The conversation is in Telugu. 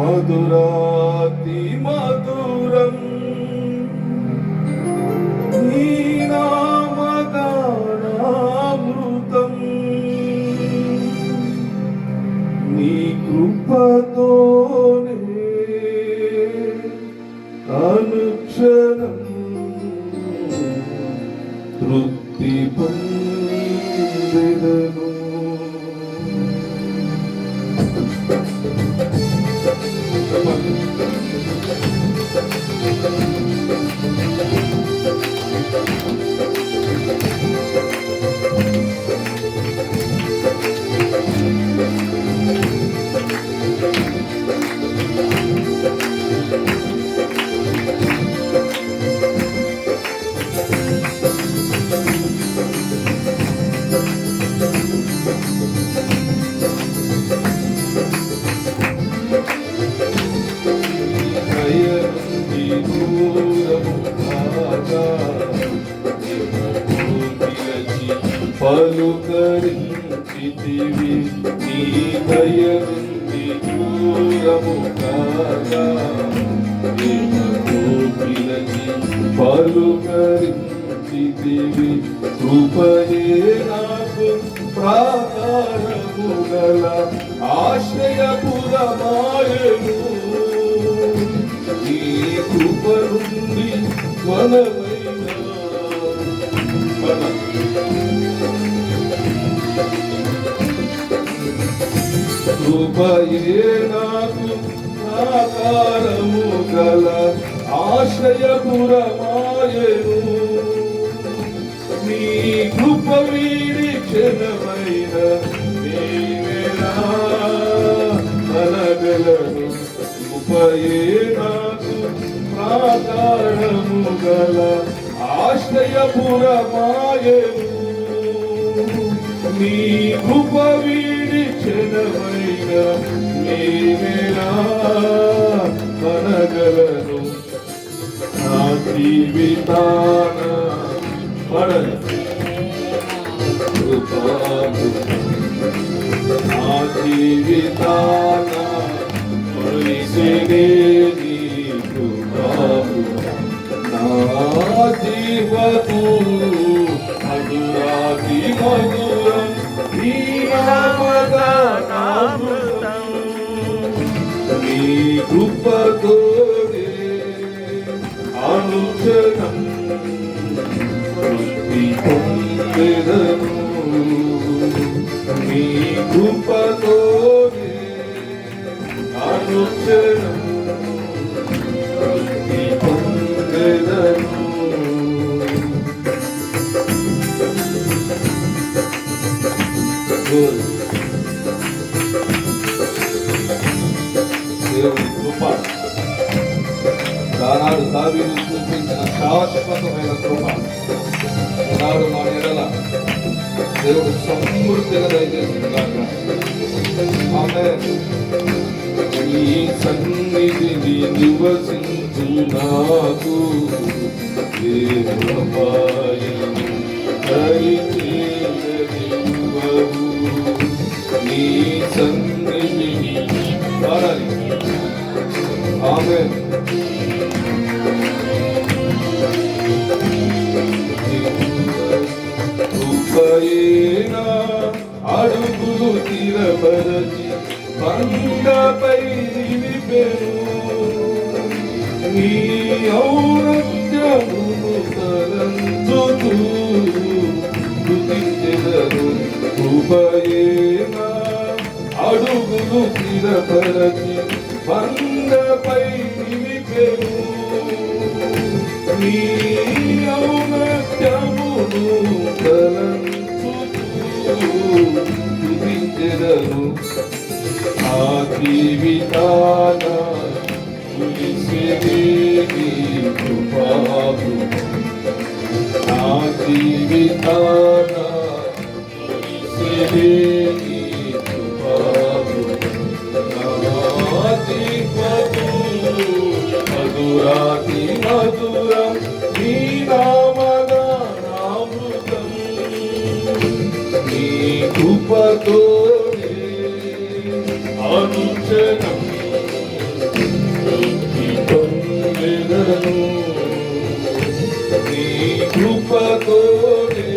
మధురాతి మధురం. నీ నీ కృపతోనే అనుక్షణం తృప్తి పొంది పలుకరించితివి నీ దయనుంది దూరము కాగా. పలుకరించితివి కృపయే నాకు ప్రాకారము గల ఆశ్రయపురమాయను నీ కృప నుండి మనమైన మన కృపయే నాకు ఆకారము గల ఆశ్రయపురమాయను. నీ కృప వీడి క్షణమైన నీవేనా అనగలను కృపయే నాకు ప్రాకారము గల ఆశ్రయపురమాయను. నీ కృప వీడి క్షణమైన అనగలను నా జీవితాన పడని నా జీవితాన పలిసినే నీ నా జీవకు మధురాతి మధురం కృపతోనే అనుక్షణం తృప్తి పొందెదను నీ కృపతోనే అనుక్షణం Good. దేవుని కృప ఆనాడు దావీదు చూపించిన శాశ్వతమైన కృప ఈనాడు మా ఎడల దేవుడు సమృద్ధిగా దయచేసిన గాక ఆమె ఈ సన్నిధిని నివసించు నాకు దేవుడపాయను దయచేయనివ్వవు. తీరపరచి బండపై నిలిపెను నీ ఔరత్యమును తలంచుతూ స్తుతించెదను కృపయేన అడుగులు తీరపరచి బండపై నిలిపెను నీ నా జీవితాన కులిసినే నీ కృపాభు నా జీవితాన కులిసినే నీ కృపాభు నా జీవము మధురాతి మధురం నీ నామగానామృతం నీ కృపతోనే అనుక్షణం పొందెదను నీ కృపతోనే